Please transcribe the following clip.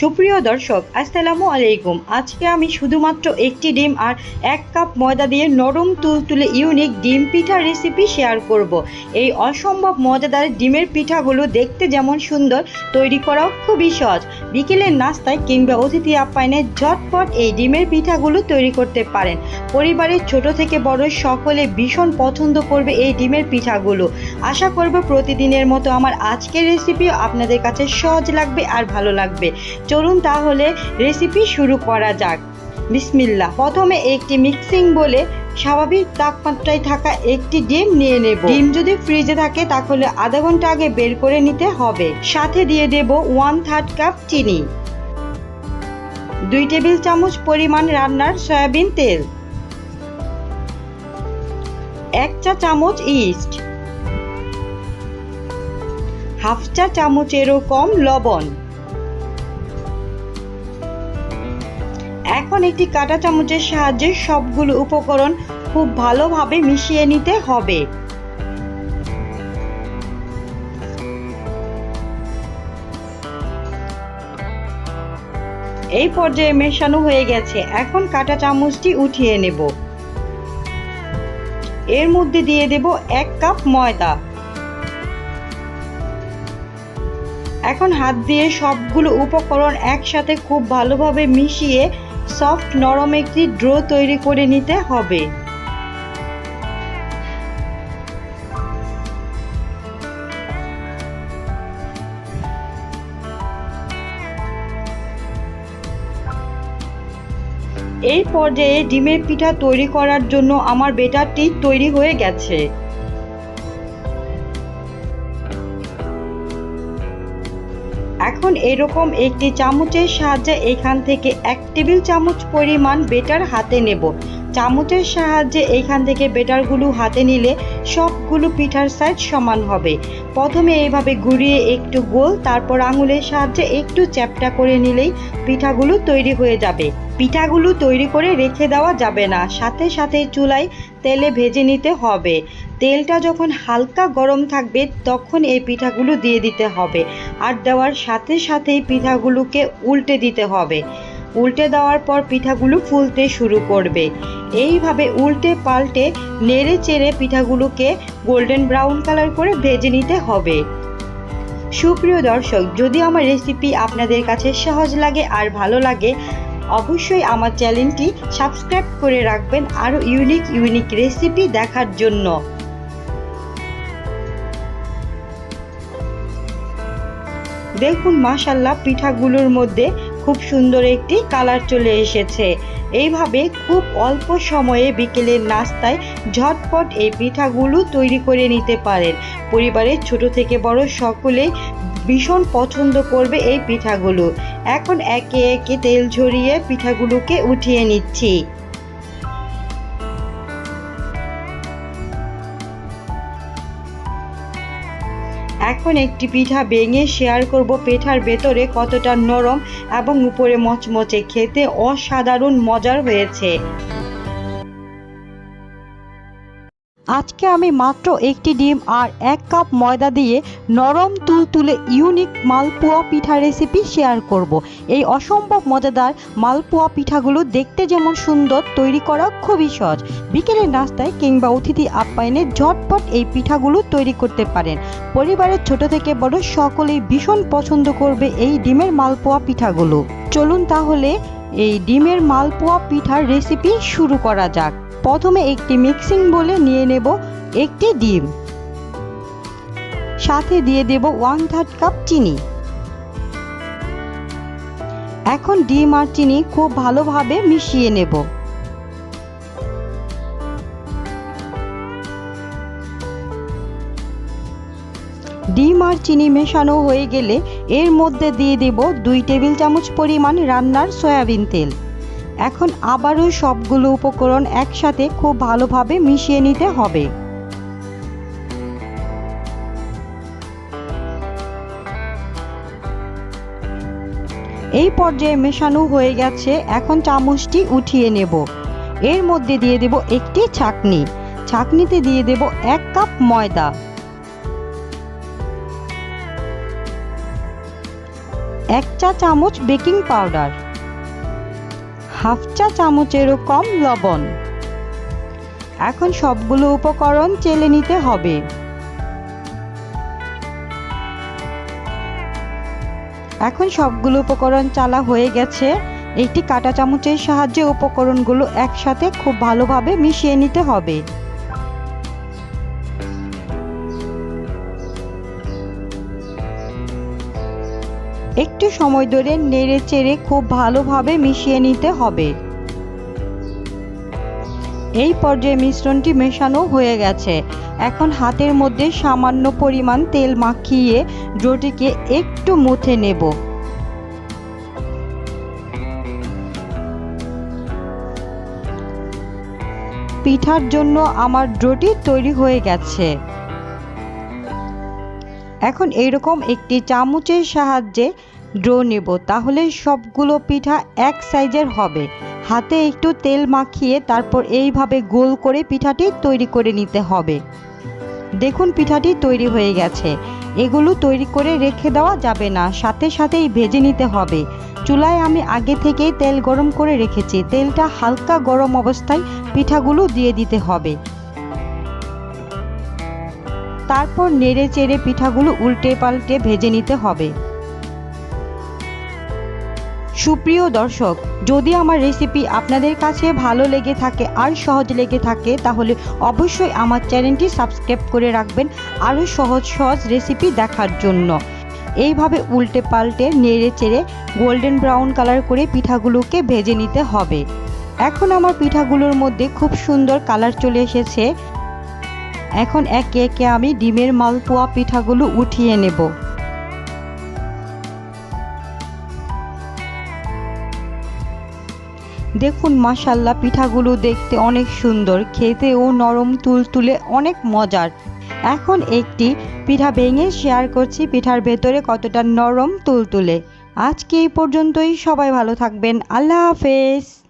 সুপ্রিয় দর্শক, আসসালামু আলাইকুম। আজকে আমি শুধুমাত্র একটি ডিম আর এক কাপ ময়দা দিয়ে নরম তুলতুলে ইউনিক ডিম পিঠা রেসিপি শেয়ার করব। এই অসম্ভব মজাদার ডিমের পিঠাগুলো দেখতে যেমন সুন্দর, তৈরি করাও খুবই সহজ। বিকেলের নাস্তায় কিংবা অতিথি আপ্যায়নে ঝটপট এই ডিমের পিঠাগুলো তৈরি করতে পারেন। পরিবারের ছোট থেকে বড় সকলে ভীষণ পছন্দ করবে এই ডিমের পিঠাগুলো। আশা করব প্রতিদিনের মতো আমার আজকের রেসিপিও আপনাদের কাছে সহজ লাগবে আর ভালো লাগবে। চলুন তাহলে রেসিপি শুরু করা যাক। বিসমিল্লা প্রথমে একটি মিক্সিং বলে স্বাভাবিক তাপমাত্রায় থাকা একটি ডিম নিয়ে নেব। ডিম যদি ফ্রিজে থাকে, তাহলে আধা ঘণ্টা আগে বের করে নিতে হবে। সাথে দিয়ে দেব ওয়ান থার্ড কাপ চিনি। দুই টেবিল চামচ পরিমাণ রান্নার সয়াবিন তেল। এক চা চামচ ইস্ট হাফ চা চামচেরও কম লবণ। এখন একটি কাঁটা চামচের সাহায্যে সবগুলো উপকরণ খুব ভালোভাবে মিশিয়ে নিতে হবে। এই পর্যায়ে মেশানো হয়ে গেছে। এখন কাঁটা চামচটি উঠিয়ে নেব। এর মধ্যে দিয়ে দেব এক কাপ ময়দা। এখন হাত দিয়ে সবগুলো উপকরণ একসাথে খুব ভালোভাবে মিশিয়ে সফট নরম একটি ড্রো তৈরি করে নিতে হবে। এই পর্যায়ে ডিমের পিঠা তৈরি করার জন্য আমার বেটারটি তৈরি হয়ে গেছে। এখন এরকম একটি চামচের সাহায্যে এখান থেকে এক টেবিল চামচ পরিমাণ বেটার হাতে নেব। চামচের সাহায্যে এখান থেকে বেটারগুলো হাতে নিলে সবগুলো পিঠার সাইজ সমান হবে। প্রথমে এইভাবে ঘুরিয়ে একটু গোল, তারপর আঙুলের সাহায্যে একটু চ্যাপটা করে নিলেই পিঠাগুলো তৈরি হয়ে যাবে। পিঠাগুলো তৈরি করে রেখে দেওয়া যাবে না। সাথে সাথে চুলায় তেলে ভেজে নিতে হবে। তেলটা যখন হালকা গরম থাকবে, তখন এই পিঠাগুলো দিয়ে দিতে হবে। আর দেওয়ার সাথে সাথেই পিঠাগুলোকে উল্টে দিতে হবে। উল্টে দেওয়ার পর পিঠাগুলো ফুলতে শুরু করবে। এইভাবে উল্টে পাল্টে নেড়ে চেড়ে পিঠাগুলোকে গোল্ডেন ব্রাউন কালার করে ভেজে নিতে হবে। সুপ্রিয় দর্শক, যদি আমার রেসিপি আপনাদের কাছে সহজ লাগে আর ভালো লাগে, অবশ্যই আমার চ্যানেলটি সাবস্ক্রাইব করে রাখবেন আরও ইউনিক ইউনিক রেসিপি দেখার জন্য। দেখুন মাশাল্লাহ পিঠাগুলোর মধ্যে খুব সুন্দর একটি কালার চলে এসেছে। এইভাবে খুব অল্প সময়ে বিকেলের নাস্তায় ঝটপট এই পিঠাগুলো তৈরি করে নিতে পারেন। পরিবারের ছোট থেকে বড় সকলেই ভীষণ পছন্দ করবে এই পিঠাগুলো। এখন একে একে তেল ঝরিয়ে পিঠাগুলোকে উঠিয়ে নিচ্ছি। এখন একটি পিঠা ভেঙে শেয়ার করব পিঠার ভেতরে কতটা নরম এবং উপরে মচমচে খেতে অসাধারণ মজার হয়েছে। আজকে আমি মাত্র একটি ডিম আর এক কাপ ময়দা দিয়ে নরম তুলতুলে ইউনিক মালপোয়া পিঠা রেসিপি শেয়ার করব। এই অসম্ভব মজাদার মালপোয়া পিঠাগুলো দেখতে যেমন সুন্দর, তৈরি করা খুবই সহজ। বিকেলের নাস্তায় কিংবা অতিথি আপ্যায়নে ঝটপট এই পিঠাগুলো তৈরি করতে পারেন। পরিবারের ছোট থেকে বড় সকলেই ভীষণ পছন্দ করবে এই ডিমের মালপোয়া পিঠাগুলো। চলুন তাহলে এই ডিমের মালপোয়া পিঠার রেসিপি শুরু করা যাক। প্রথমে একটি মিক্সিং বলে নিয়ে নেব একটি ডিম। সাথে দিয়ে দেব ওয়ান থার্ড কাপ চিনি। এখন ডিম আর চিনি খুব ভালোভাবে মিশিয়ে নেব। ডিম আর চিনি মেশানো হয়ে গেলে এর মধ্যে দিয়ে দেব দুই টেবিল চামচ পরিমাণ রান্নার সয়াবিন তেল। এখন আবারও সবগুলো উপকরণ একসাথে খুব ভালোভাবে মিশিয়ে নিতে হবে। এই পর্যায়ে মেশানো হয়ে গেছে, এখন চামচটি উঠিয়ে নেব। এর মধ্যে দিয়ে দেব একটি ছাকনি। ছাকনিতে দিয়ে দেব এক কাপ ময়দা। এক চা চামচ বেকিং পাউডার। হাফ চা চামচেরও কম লবণ। এখন সবগুলো উপকরণ চেলে নিতে হবে। এখন সবগুলো উপকরণ চালা হয়ে গেছে। একটি কাটা চামচের সাহায্যে উপকরণগুলো একসাথে খুব ভালোভাবে মিশিয়ে নিতে হবে। সময় ধরে নেড়ে চেড়ে খুব ভালোভাবে মিশিয়ে নিতে হবে। এই পর্যায়ে মিশ্রণটি মেশানো হয়ে গেছে। এখন হাতের মধ্যে সামান্য পরিমাণ তেল মাখিয়ে ডোটিকে একটু মুথে নেব। পিঠার জন্য আমার ডোটি তৈরি হয়ে গেছে। এখন এইরকম একটি চামচের সাহায্যে ড্রো নেব, তাহলে সবগুলো পিঠা এক সাইজের হবে। হাতে একটু তেল মাখিয়ে তারপর এইভাবে গোল করে পিঠাটি তৈরি করে নিতে হবে। দেখুন পিঠাটি তৈরি হয়ে গেছে। এগুলো তৈরি করে রেখে দেওয়া যাবে না, সাথে সাথেই ভেজে নিতে হবে। চুলায় আমি আগে থেকেই তেল গরম করে রেখেছি। তেলটা হালকা গরম অবস্থায় পিঠাগুলো দিয়ে দিতে হবে। তারপর নেড়ে চেড়ে পিঠাগুলো উল্টে পাল্টে ভেজে নিতে হবে। সুপ্রিয় দর্শক, যদি আমার রেসিপি আপনাদের কাছে ভালো লেগে থাকে আর সহজ লেগে থাকে, তাহলে অবশ্যই আমার চ্যানেলটি সাবস্ক্রাইব করে রাখবেন আরও সহজ সহজ রেসিপি দেখার জন্য। এইভাবে উল্টে পাল্টে, নেড়ে চেড়ে গোল্ডেন ব্রাউন কালার করে পিঠাগুলোকে ভেজে নিতে হবে। এখন আমার পিঠাগুলোর মধ্যে খুব সুন্দর কালার চলে এসেছে। এখন একে একে আমি ডিমের মালপোয়া পিঠাগুলো উঠিয়ে নেব। দেখুন মাসাল্লাহ পিঠাগুলো দেখতে অনেক সুন্দর খেতে ও নরম, তুলতুলে, অনেক মজার। এখন একটি পিঠা ভেঙে শেয়ার করছি, পিঠার ভেতরে কতটা নরম, তুলতুলে। আজকে এই পর্যন্তই, সবাই ভালো থাকবেন, আল্লাহ হাফেজ।